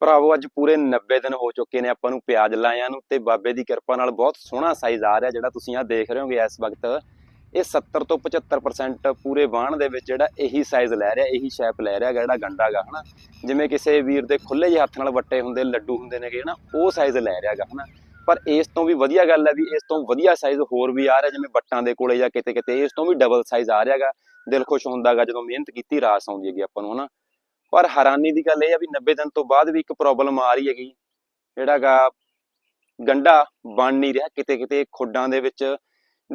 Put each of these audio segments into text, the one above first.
ਭਰਾਵੋ, ਅੱਜ ਪੂਰੇ 90 ਦਿਨ ਹੋ ਚੁੱਕੇ ਨੇ ਆਪਾਂ ਨੂੰ ਪਿਆਜ਼ ਲਾਇਆਂ ਨੂੰ ਤੇ ਬਾਬੇ ਦੀ ਕਿਰਪਾ ਨਾਲ ਬਹੁਤ ਸੋਹਣਾ ਸਾਈਜ਼ ਆ ਰਿਹਾ ਜਿਹੜਾ ਤੁਸੀਂ ਆ ਦੇਖ ਰਹੇ ਹੋਗੇ ਇਸ ਵਕਤ। ਇਹ 70 ਤੋਂ 75% ਪੂਰੇ ਬਾਣ ਦੇ ਵਿੱਚ ਜਿਹੜਾ ਇਹੀ ਸਾਈਜ਼ ਲੈ ਰਿਹਾ, ਇਹੀ ਸ਼ੇਪ ਲੈ ਰਿਹਾ ਜਿਹੜਾ ਗੰਡਾ ਗਾ, ਹਨਾ? ਜਿਵੇਂ ਕਿਸੇ ਵੀਰ ਦੇ ਖੁੱਲੇ ਜਿਹੇ ਹੱਥ ਨਾਲ ਵੱਟੇ ਹੁੰਦੇ, ਲੱਡੂ ਹੁੰਦੇ ਨੇਗੇ, ਹਨਾ? ਉਹ ਸਾਈਜ਼ ਲੈ ਰਿਹਾ ਗਾ, ਹਨਾ? ਪਰ ਇਸ ਤੋਂ ਵੀ ਵਧੀਆ ਗੱਲ ਹੈ ਵੀ ਇਸ ਤੋਂ ਵਧੀਆ ਸਾਈਜ਼ ਹੋਰ ਵੀ ਆ ਰਿਹਾ, ਜਿਵੇਂ ਬੱਟਾਂ ਦੇ ਕੋਲੇ ਜਾਂ ਕਿਤੇ ਕਿਤੇ ਇਸ ਤੋਂ ਵੀ ਡਬਲ ਸਾਈਜ਼ ਆ ਰਿਹਾਗਾ ਦਿਲ ਖੁਸ਼ ਹੁੰਦਾਗਾ ਜਦੋਂ ਮਿਹਨਤ ਕੀਤੀ, ਰਾਸ ਆਉਂਦੀ ਹੈਗੀ ਆਪਾਂ ਨੂੰ, ਹਨਾ? ਪਰ ਹੈਰਾਨੀ ਦੀ ਗੱਲ ਇਹ ਆ ਵੀ 90 ਦਿਨ ਤੋਂ ਬਾਅਦ ਵੀ ਇੱਕ ਪ੍ਰੋਬਲਮ ਆ ਰਹੀ ਹੈਗੀ। ਜਿਹੜਾਗਾ ਗੰਡਾ ਬਣ ਨਹੀਂ ਰਿਹਾ ਕਿਤੇ ਕਿਤੇ ਖੁੱਡਾਂ ਦੇ ਵਿੱਚ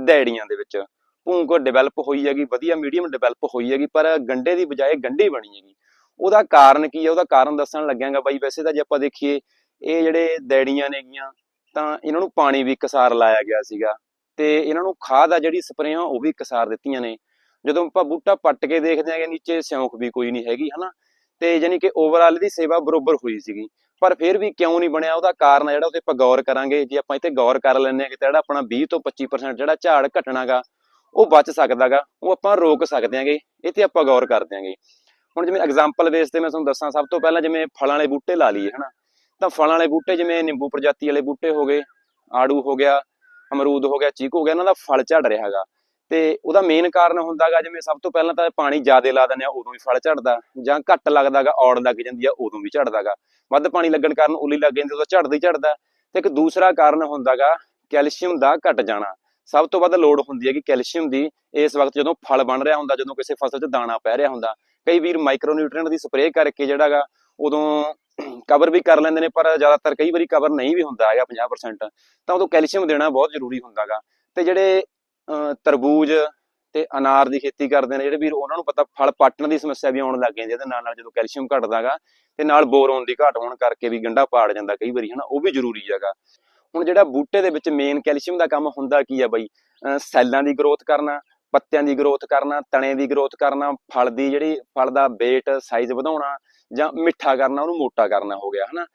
ਦੈੜੀਆਂ ਦੇ ਵਿੱਚ। ਭੂੰਗ ਡਿਵੈਲਪ ਹੋਈ ਹੈਗੀ, ਵਧੀਆ ਮੀਡੀਅਮ ਡਿਵੈਲਪ ਹੋਈ ਹੈਗੀ, ਪਰ ਗੰਡੇ ਦੀ ਬਜਾਏ ਗੰਢੀ ਬਣੀ ਹੈਗੀ। ਉਹਦਾ ਕਾਰਨ ਕੀ ਹੈ ਉਹਦਾ ਕਾਰਨ ਦੱਸਣ ਲੱਗਿਆਗਾ ਬਾਈ। ਵੈਸੇ ਤਾਂ ਜੇ ਆਪਾਂ ਦੇਖੀਏ, ਇਹ ਜਿਹੜੇ ਦੈੜੀਆਂ ਨੇਗੀਆਂ ਤਾਂ ਇਹਨਾਂ ਨੂੰ ਪਾਣੀ ਵੀ ਕਸਾਰ ਲਾਇਆ ਗਿਆ ਸੀਗਾ। ਤੇ ਇਹਨਾਂ ਨੂੰ ਖਾਦ ਆ ਜਿਹੜੀ ਸਪਰੇਆਂ, ਉਹ ਵੀ ਕਸਾਰ ਦਿੱਤੀਆਂ ਨੇ। ਜਦੋਂ ਆਪਾਂ ਬੂਟਾ ਪੱਟ ਕੇ ਦੇਖਦੇ ਆਂਗੇ ਨੀਚੇ ਸਿਉਂਖ ਵੀ ਕੋਈ ਨਹੀਂ ਹੈਗੀ, ਹਨਾ? ਤੇ ਯਾਨੀ ਕਿ ਓਵਰਆਲ ਦੀ ਸੇਵਾ ਬਰੋਬਰ ਹੋਈ ਸੀਗੀ। ਪਰ ਫਿਰ ਵੀ ਕਿਉਂ ਨਹੀਂ ਬਣਿਆ? ਉਹਦਾ ਕਾਰਨ ਆ ਜਿਹੜਾ ਉਹਤੇ ਆਪਾਂ ਗੌਰ ਕਰਾਂਗੇ। ਜੇ ਆਪਾਂ ਇੱਥੇ ਗੌਰ ਕਰ ਲੈਂਦੇ ਹਾਂ ਕਿ ਜਿਹੜਾ ਆਪਣਾ 20 ਤੋਂ 25% ਜਿਹੜਾ ਝਾੜ ਘਟਣਾਗਾ, ਉਹ ਬਚ ਸਕਦਾਗਾ, ਉਹ ਆਪਾਂ ਰੋਕ ਸਕਦੇ ਆਂਗੇ ਇਹ ਤੇ ਆਪਾਂ ਗੌਰ ਕਰਦੇ ਆਂਗੇ ਹੁਣ ਜਿਵੇਂ ਐਗਜ਼ਾਮਪਲ ਬੇਸ ਤੇ ਮੈਂ ਤੁਹਾਨੂੰ ਦੱਸਾਂ, ਸਭ ਤੋਂ ਪਹਿਲਾਂ ਜਿਵੇਂ ਫਲਾਂ ਵਾਲੇ ਬੂਟੇ ਲਾ ਲਈਏ, ਹਨਾ? ਤਾਂ ਫਲਾਂ ਵਾਲੇ ਬੂਟੇ ਜਿਵੇਂ ਨਿੰਬੂ ਪ੍ਰਜਾਤੀ ਵਾਲੇ ਬੂਟੇ ਹੋ ਗਏ, ਆੜੂ ਹੋ ਗਿਆ, ਅਮਰੂਦ ਹੋ ਗਿਆ, ਚੀਕੂ ਹੋ ਗਿਆ, ਇਹਨਾਂ ਦਾ ਫਲ ਝੜ ਰਿਹਾ ਹੈਗਾ। ਤੇ ਉਹਦਾ ਮੇਨ ਕਾਰਨ ਹੁੰਦਾਗਾ, ਜਿਵੇਂ ਸਭ ਤੋਂ ਪਹਿਲਾਂ ਤਾਂ ਪਾਣੀ ਜ਼ਿਆਦਾ ਲਾ ਦਿੰਦੇ ਆ ਉਦੋਂ ਵੀ ਫਲ ਝੜਦਾ ਜਾਂ ਘੱਟ ਲੱਗਦਾਗਾ, ਔੜ ਲੱਗ ਜਾਂਦੀ ਆ, ਉਦੋਂ ਵੀ ਝੜਦਾਗਾ। ਵੱਧ ਪਾਣੀ ਲੱਗਣ ਕਾਰਨ ਉੱਲੀ ਲੱਗ ਜਾਂਦੀ, ਉਦੋਂ ਝੜਦੀ ਝੜਦਾ। ਤੇ ਇੱਕ ਦੂਸਰਾ ਕਾਰਨ ਹੁੰਦਾਗਾ, ਕੈਲਸ਼ੀਅਮ ਦਾ ਘਟ ਜਾਣਾ। ਸਭ ਤੋਂ ਵੱਧ ਲੋੜ ਹੁੰਦੀ ਹੈ ਕਿ ਕੈਲਸ਼ੀਅਮ ਦੀ, ਇਸ ਵਕਤ ਜਦੋਂ ਫਲ ਬਣ ਰਿਹਾ ਹੁੰਦਾ, ਜਦੋਂ ਕਿਸੇ ਫਸਲ 'ਚ ਦਾਣਾ ਪੈ ਰਿਹਾ ਹੁੰਦਾ, ਕਈ ਵੀਰ ਮਾਈਕਰੋਨਿਊਟ੍ਰੀਐਂਟ ਦੀ ਸਪਰੇਅ ਕਰਕੇ ਜਿਹੜਾਗਾ, ਉਦੋਂ ਕਵਰ ਵੀ ਕਰ ਲੈਂਦੇ ਨੇ, ਪਰ ਜ਼ਿਆਦਾਤਰ ਕਈ ਵਾਰੀ ਕਵਰ ਨਹੀਂ ਵੀ ਹੁੰਦਾ ਹੈਗਾ 50% ਤਾਂ ਉਦੋਂ ਕੈਲਸ਼ੀਅਮ ਦੇਣਾ ਬਹੁਤ ਜ਼ਰੂਰੀ ਹੁੰਦਾਗਾ। ਤੇ ਜਿਹੜੇ ਤਰਬੂਜ ਤੇ ਅਨਾਰ ਦੀ ਖੇਤੀ ਕਰਦੇ ਨੇ, ਜਿਹੜੇ ਵੀਰ ਉਹਨਾਂ ਨੂੰ ਪਤਾ ਫਲ ਪਾਟਣ ਦੀ ਸਮੱਸਿਆ ਵੀ ਆਉਣ ਲੱਗ ਜਾਂਦੀ ਹੈ ਇਹਦੇ ਨਾਲ ਨਾਲ ਜਦੋਂ ਕੈਲਸ਼ੀਅਮ ਘਟਦਾਗਾ ਤੇ ਨਾਲ ਬੋਰੋਨ ਦੀ ਘਾਟ ਹੋਣ ਕਰਕੇ ਵੀ ਗੰਢਾ ਪਾੜ ਜਾਂਦਾ ਕਈ ਵਾਰੀ, ਹਨਾ, ਉਹ ਵੀ ਜ਼ਰੂਰੀ ਹੈਗਾ। ਹੁਣ ਜਿਹੜਾ ਬੂਟੇ ਦੇ ਵਿੱਚ ਮੇਨ ਕੈਲਸ਼ੀਅਮ ਦਾ ਕੰਮ ਹੁੰਦਾ ਕੀ ਆ ਬਈ? ਅਹ, ਸੈੱਲਾਂ ਦੀ ਗਰੋਥ ਕਰਨਾ, ਪੱਤਿਆਂ ਦੀ ਗਰੋਥ ਕਰਨਾ, ਤਣੇ ਦੀ ਗਰੋਥ ਕਰਨਾ, ਫਲ ਦੀ ਜਿਹੜੀ, ਫਲ ਦਾ weight ਸਾਈਜ਼ ਵਧਾਉਣਾ ਜਾਂ ਮਿੱਠਾ ਕਰਨਾ, ਉਹਨੂੰ ਮੋਟਾ ਕਰਨਾ ਹੋ ਗਿਆ, ਹਨਾ।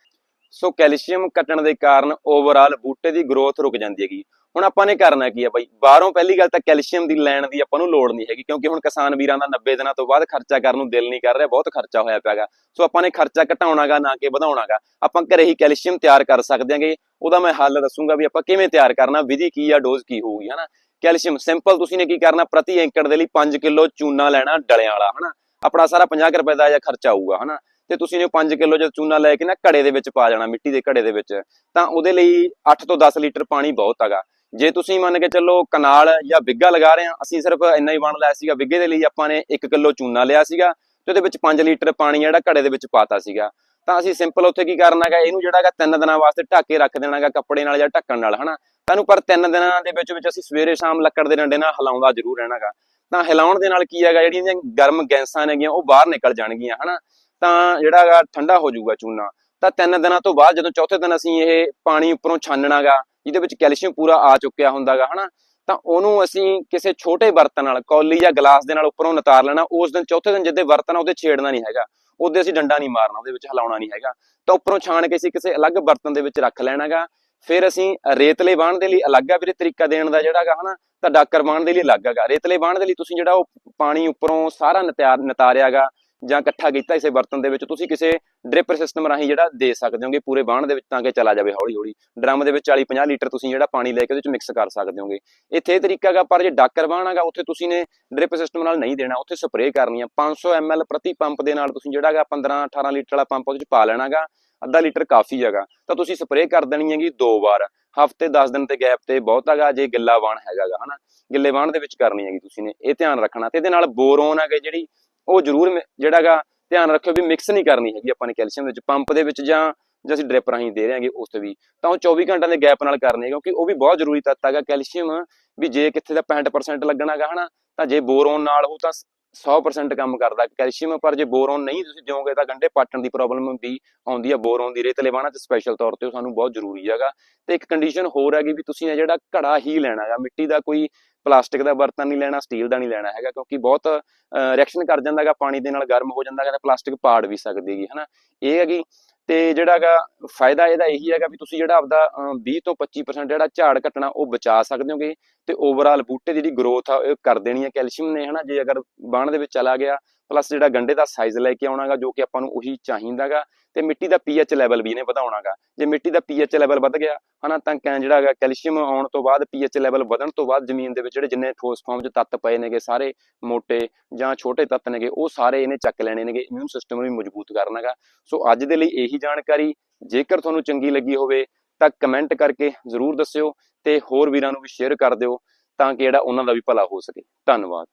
ਸੋ ਕੈਲਸ਼ੀਅਮ ਘਟਣ ਦੇ ਕਾਰਨ ਓਵਰਆਲ ਬੂਟੇ ਦੀ ਗਰੋਥ ਰੁਕ ਜਾਂਦੀ ਹੈਗੀ। ਹੁਣ ਆਪਾਂ ਨੇ ਕਰਨਾ ਕੀ ਹੈ ਬਾਈ? ਬਾਹਰੋਂ ਪਹਿਲੀ ਗੱਲ ਤਾਂ ਕੈਲਸ਼ੀਅਮ ਦੀ ਲੈਣ ਦੀ ਆਪਾਂ ਨੂੰ ਲੋੜ ਨਹੀਂ ਹੈਗੀ, ਕਿਉਂਕਿ ਹੁਣ ਕਿਸਾਨ ਵੀਰਾਂ ਦਾ 90 ਦਿਨਾਂ ਤੋਂ ਬਾਅਦ ਖਰਚਾ ਕਰਨ ਨੂੰ ਦਿਲ ਨਹੀਂ ਕਰ ਰਿਹਾ, ਬਹੁਤ ਖਰਚਾ ਹੋਇਆ ਪਿਆਗਾ। ਸੋ ਆਪਾਂ ਨੇ ਖਰਚਾ ਘਟਾਉਣਾਗਾ, ਨਾ ਕਿ ਵਧਾਉਣਾਗਾ। ਆਪਾਂ ਘਰੇ ਹੀ ਕੈਲਸ਼ੀਅਮ ਤਿਆਰ ਕਰ ਸਕਦੇ ਹਾਂਗੇ। ਉਹਦਾ ਮੈਂ ਹੱਲ ਦੱਸੂਗਾ ਵੀ ਆਪਾਂ ਕਿਵੇਂ ਤਿਆਰ ਕਰਨਾ, ਵਿਧੀ ਕੀ ਆ, ਡੋਜ਼ ਕੀ ਹੋਊਗੀ, ਹਨਾ? ਕੈਲਸ਼ੀਅਮ, ਸਿੰਪਲ ਤੁਸੀਂ ਨੇ ਕੀ ਕਰਨਾ, ਪ੍ਰਤੀ ਏਕੜ ਦੇ ਲਈ 5 ਕਿਲੋ ਚੂਨਾ ਲੈਣਾ ਡਲਿਆਂ ਵਾਲਾ, ਹਨਾ? ਆਪਣਾ ਸਾਰਾ 50 ਕੁ ਰੁਪਏ ਦਾ ਜਾਂ ਖਰਚਾ ਆਊਗਾ, ਹਨਾ? ਤੇ ਤੁਸੀਂ ਨੇ 5 ਕਿਲੋ ਜਦ ਚੂਨਾ ਲੈ ਕੇ ਨਾ ਘੜੇ ਦੇ ਵਿੱਚ ਪਾ ਜਾਣਾ, ਮਿੱਟੀ ਦੇ ਘੜੇ ਦੇ ਵਿੱਚ, ਤਾਂ ਉਹਦੇ ਲਈ 8 ਤੋਂ 10 ਲੀਟਰ ਪਾਣੀ ਬਹੁਤ ਹੈਗਾ ਜੇ ਤੁਸੀਂ ਮੰਨ ਕੇ ਚੱਲੋ ਕਨਾਲ ਜਾਂ ਬਿੱਗਾ ਲਗਾ ਰਹੇ ਆ ਅਸੀਂ ਸਿਰਫ ਇੰਨਾ ਹੀ ਬਣ ਲਾਇਆ ਸੀਗਾ ਬਿੱਗੇ ਦੇ ਲਈ ਆਪਾਂ ਨੇ 1 ਕਿਲੋ ਚੂਨਾ ਲਿਆ ਸੀਗਾ ਤੇ ਉਹਦੇ ਵਿੱਚ 5 ਲੀਟਰ ਪਾਣੀ ਜਿਹੜਾ ਘੜੇ ਦੇ ਵਿੱਚ ਪਾਤਾ ਸੀਗਾ। ਤਾਂ ਅਸੀਂ ਸਿੰਪਲ ਉੱਥੇ ਕੀ ਕਰਨਾਗਾ ਇਹਨੂੰ ਜਿਹੜਾਗਾ ਤਿੰਨ ਦਿਨਾਂ ਵਾਸਤੇ ਢੱਕ ਕੇ ਰੱਖ ਦੇਣਾਗਾ ਕੱਪੜੇ ਨਾਲ ਜਾਂ ਢੱਕਣ ਨਾਲ, ਹਨਾ? ਤੁਹਾਨੂੰ ਪਰ ਤਿੰਨ ਦਿਨਾਂ ਦੇ ਵਿੱਚ ਵਿੱਚ ਅਸੀਂ ਸਵੇਰੇ ਸ਼ਾਮ ਲੱਕੜ ਦੇ ਡੰਡੇ ਨਾਲ ਹਿਲਾਉਂਦਾ ਜ਼ਰੂਰ ਰਹਿਣਾਗਾ ਤਾਂ ਹਿਲਾਉਣ ਦੇ ਨਾਲ ਕੀ ਹੈਗਾ, ਜਿਹੜੀਆਂ ਗਰਮ ਗੈਸਾਂ ਨੇਗੀਆਂ ਉਹ ਬਾਹਰ ਨਿਕਲ ਜਾਣਗੀਆਂ, ਹਨਾ? ਤਾਂ ਜਿਹੜਾ ਹੈਗਾ ਠੰਡਾ ਹੋ ਜਾਊਗਾ ਚੂਨਾ। ਤਾਂ ਤਿੰਨ ਦਿਨਾਂ ਤੋਂ ਬਾਅਦ ਜਦੋਂ ਚੌਥੇ ਦਿਨ ਅਸੀਂ ਇਹ ਪਾਣੀ ਉੱਪਰੋਂ ਛਾਨਣਾਗਾ ਜਿਹਦੇ ਵਿੱਚ ਕੈਲਸ਼ੀਅਮ ਪੂਰਾ ਆ ਚੁੱਕਿਆ ਹੁੰਦਾਗਾ, ਹਨਾ? ਤਾਂ ਉਹਨੂੰ ਅਸੀਂ ਕਿਸੇ ਛੋਟੇ ਬਰਤਨ ਨਾਲ, ਕੌਲੀ ਜਾਂ ਗਲਾਸ ਦੇ ਨਾਲ ਉੱਪਰੋਂ ਨਤਾਰ ਲੈਣਾ, ਉਸ ਦਿਨ ਚੌਥੇ ਦਿਨ ਜਿੱਦੇ ਵਰਤਣਾ, ਉਹਦੇ ਛੇੜਨਾ ਨਹੀਂ ਹੈਗਾ। ਉਹਦੇ ਅਸੀਂ ਡੰਡਾ ਨਹੀਂ ਮਾਰਨਾ, ਉਹਦੇ ਵਿੱਚ ਹਿਲਾਉਣਾ ਨਹੀਂ ਹੈਗਾ। ਤਾਂ ਉੱਪਰੋਂ ਛਾਣ ਕੇ ਅਸੀਂ ਕਿਸੇ ਅਲੱਗ ਬਰਤਨ ਦੇ ਵਿੱਚ ਰੱਖ ਲੈਣਾਗਾ। ਫਿਰ ਅਸੀਂ ਰੇਤਲੇ ਬਾਣ ਦੇ ਲਈ ਅਲੱਗ ਆ ਵੀਰੇ ਤਰੀਕਾ ਦੇਣ ਦਾ ਜਿਹੜਾ ਹੈਗਾ ਹਨਾ? ਤਾਂ ਡਾਕਰ ਬਾਣ ਦੇ ਲਈ ਅਲੱਗ ਹੈਗਾ। ਰੇਤਲੇ ਬਾਣ ਦੇ ਲਈ ਤੁਸੀਂ ਜਿਹੜਾ ਉਹ ਪਾਣੀ ਉੱਪਰੋਂ ਸਾਰਾ ਨਤਾਰ ਨਤਾਰਿਆਗਾ ਜਾਂ ਇਕੱਠਾ ਕੀਤਾ ਇਸੇ ਬਰਤਨ ਦੇ ਵਿੱਚ, ਤੁਸੀਂ ਕਿਸੇ ਡ੍ਰਿਪ ਸਿਸਟਮ ਰਾਹੀਂ ਜਿਹੜਾ ਦੇ ਸਕਦੇ ਹੋਗੇ ਪੂਰੇ ਬਾਣ ਦੇ ਵਿੱਚ ਤਾਂ ਕਿ ਚਲਾ ਜਾਵੇ ਹੌਲੀ ਹੌਲੀ ਡਰਮ ਦੇ ਵਿੱਚ 40 50 ਲੀਟਰ ਤੁਸੀਂ ਜਿਹੜਾ ਪਾਣੀ ਲੈ ਕੇ ਉਹਦੇ ਵਿੱਚ ਮਿਕਸ ਕਰ ਸਕਦੇ ਹੋਗੇ। ਇੱਥੇ ਇਹ ਤਰੀਕਾ ਹੈਗਾ, ਪਰ ਜੇ ਡਾਕਰ ਬਾਣ ਹੈਗਾ, ਉੱਥੇ ਤੁਸੀਂ ਨੇ ਡ੍ਰਿਪ ਸਿਸਟਮ ਨਾਲ ਨਹੀਂ ਦੇਣਾ, ਉੱਥੇ ਸਪਰੇਅ ਕਰਨੀ ਆ। 500 ml ਪ੍ਰਤੀ ਪੰਪ ਦੇ ਨਾਲ ਤੁਸੀਂ ਜਿਹੜਾ ਹੈਗਾ 15 18 ਲੀਟਰ ਵਾਲਾ ਪੰਪ ਉਹਦੇ ਵਿੱਚ ਪਾ ਲੈਣਾਗਾ ਅੱਧਾ ਲੀਟਰ ਕਾਫੀ ਹੈਗਾ। ਤਾਂ ਤੁਸੀਂ ਸਪਰੇਅ ਕਰ ਦੇਣੀ ਹੈਗੀ ਦੋ ਵਾਰ। ਹਫ਼ਤੇ 10 ਦਿਨ ਤੇ ਗੈਪ ਤੇ ਬਹੁਤ ਹੈਗਾ, ਜੇ ਗਿੱਲਾ ਬਾਣ ਹੈਗਾਗਾ ਹਨਾ। ਗਿੱਲੇ ਬਾਣ ਦੇ ਵਿੱਚ ਕਰਨੀ ਹੈਗੀ ਤੁਸੀਂ ਨੇ, ਇਹ ਧਿਆਨ ਰੱਖਣਾ। ਤੇ ਇਹਦੇ ਨਾਲ ਬੋਰੋਨ ਹੈਗੇ ਜਿਹੜੀ ਉਹ ਜ਼ਰੂਰ ਜਿਹੜਾਗਾ ਧਿਆਨ ਰੱਖਿਓ ਵੀ ਮਿਕਸ ਨਹੀਂ ਕਰਨੀ ਹੈਗੀ ਆਪਾਂ ਨੇ ਕੈਲਸ਼ੀਅਮ ਵਿੱਚ। ਪੰਪ ਦੇ ਵਿੱਚ ਜਾਂ ਜੇ ਅਸੀਂ ਡ੍ਰਿਪ ਰਾਹੀਂ ਦੇ ਰਹੇ ਉਸ ਤੇ ਵੀ। ਤਾਂ ਉਹ 24 ਘੰਟਿਆਂ ਦੇ ਗੈਪ ਨਾਲ ਕਰਨੀ ਹੈ ਕਿਉਂਕਿ ਉਹ ਵੀ ਬਹੁਤ ਜ਼ਰੂਰੀ ਤੱਤ ਹੈਗਾ ਕੈਲਸ਼ੀਅਮ। ਵੀ ਜੇ ਕਿੱਥੇ ਦਾ 65% ਲੱਗਣਾਗਾ, ਹਨਾ, ਤਾਂ ਜੇ ਬੋਰੋਨ ਨਾਲ ਉਹ ਤਾਂ 100% ਕੰਮ ਕਰਦਾ ਕੈਲਸ਼ੀਅਮ। ਪਰ ਜੇ ਬੋਰੋਨ ਨਹੀਂ ਤੁਸੀਂ ਦਿਓਗੇ ਤਾਂ ਗੰਢੇ ਪਾਟਣ ਦੀ ਪ੍ਰੋਬਲਮ ਵੀ ਆਉਂਦੀ ਆ ਬੋਰੋਨ ਦੀ ਰੇਤਲੇ ਬਾਣਾ ਚ ਸਪੈਸ਼ਲ ਤੌਰ ਤੇ ਉਹ ਸਾਨੂੰ ਬਹੁਤ ਜ਼ਰੂਰੀ ਹੈਗਾ। ਤੇ ਇੱਕ ਕੰਡੀਸ਼ਨ ਹੋਰ ਹੈਗੀ ਵੀ ਤੁਸੀਂ ਇਹ ਜਿਹੜਾ ਘੜਾ ਹੀ ਲੈਣਾ ਹੈਗਾ ਮਿੱਟੀ ਦਾ ਕੋਈ ਪਲਾਸਟਿਕ ਦਾ ਬਰਤਨ ਨਹੀਂ ਲੈਣਾ ਸਟੀਲ ਦਾ ਨਹੀਂ ਲੈਣਾ ਹੈਗਾ ਕਿਉਂਕਿ ਬਹੁਤ ਰਿਐਕਸ਼ਨ ਕਰ ਜਾਂਦਾ ਹੈਗਾ ਪਾਣੀ ਦੇ ਨਾਲ ਗਰਮ ਹੋ ਜਾਂਦਾ ਤਾਂ ਪਲਾਸਟਿਕ ਪਾੜ ਵੀ ਸਕਦੀ ਹੈਗੀ ਹਨਾ? ਇਹ ਹੈਗੀ ਤੇ ਜਿਹੜਾ ਹੈਗਾ ਫਾਇਦਾ ਇਹਦਾ ਇਹੀ ਹੈਗਾ ਵੀ ਤੁਸੀਂ ਜਿਹੜਾ ਆਪਦਾ ਅਹ, 20 ਤੋਂ 25% ਜਿਹੜਾ ਝਾੜ ਘਟਣਾ ਉਹ ਬਚਾ ਸਕਦੇ ਹੋਗੇ ਤੇ ਓਵਰਆਲ ਬੂਟੇ ਦੀ ਜਿਹੜੀ ਗਰੋਥ ਆ ਉਹ ਕਰ ਦੇਣੀ ਹੈ ਕੈਲਸ਼ੀਅਮ ਨੇ ਹਨਾ? ਜੇ ਅਗਰ ਬਾਣ ਦੇ ਵਿੱਚ ਚਲਾ ਗਿਆ ਪਲੱਸ ਜਿਹੜਾ ਗੰਡੇ ਦਾ ਸਾਈਜ਼ ਲੈ ਕੇ ਆਉਣਾਗਾ, ਜੋ ਕਿ ਆਪਾਂ ਨੂੰ ਉਹੀ ਚਾਹੀਦਾਗਾ, ਤੇ ਮਿੱਟੀ ਦਾ ਪੀਐਚ ਲੈਵਲ ਵੀ ਇਹਨੇ ਵਧਾਉਣਾਗਾ। ਜੇ ਮਿੱਟੀ ਦਾ ਪੀਐਚ ਲੈਵਲ ਵੱਧ ਗਿਆ, ਹਨਾ, ਤਾਂ ਕੈਂ ਜਿਹੜਾ ਹੈਗਾ, ਕੈਲਸ਼ੀਅਮ ਆਉਣ ਤੋਂ ਬਾਅਦ ਪੀਐਚ ਲੈਵਲ ਵਧਣ ਤੋਂ ਬਾਅਦ ਜ਼ਮੀਨ ਦੇ ਵਿੱਚ ਜਿਹੜੇ ਜਿੰਨੇ ਠੋਸ ਫਾਰਮ 'ਚ ਤੱਤ ਪਏ ਨੇਗੇ, ਸਾਰੇ ਮੋٹے ਜਾਂ ਛੋਟੇ ਤੱਤ ਨੇਗੇ, ਉਹ ਸਾਰੇ ਇਹਨੇ ਚੱਕ ਲੈਣੇ ਨੇਗੇ ਇਮਿਊਨ ਸਿਸਟਮ ਨੂੰ ਵੀ ਮਜ਼ਬੂਤ ਕਰਨਾਗਾ। ਸੋ ਅੱਜ ਦੇ ਲਈ ਇਹੀ ਜਾਣਕਾਰੀ, ਜੇਕਰ ਤੁਹਾਨੂੰ ਚੰਗੀ ਲੱਗੀ ਹੋਵੇ, ਤਾਂ ਕਮੈਂਟ ਕਰਕੇ ਜ਼ਰੂਰ ਦੱਸਿਓ ਤੇ ਹੋਰ ਵੀਰਾਂ ਨੂੰ ਵੀ ਸ਼ੇਅਰ ਕਰ ਦਿਓ, ਤਾਂ ਕਿ ਜਿਹੜਾ ਉਹਨਾਂ ਦਾ ਵੀ ਭਲਾ ਹੋ ਸਕੇ। ਧੰਨਵਾਦ।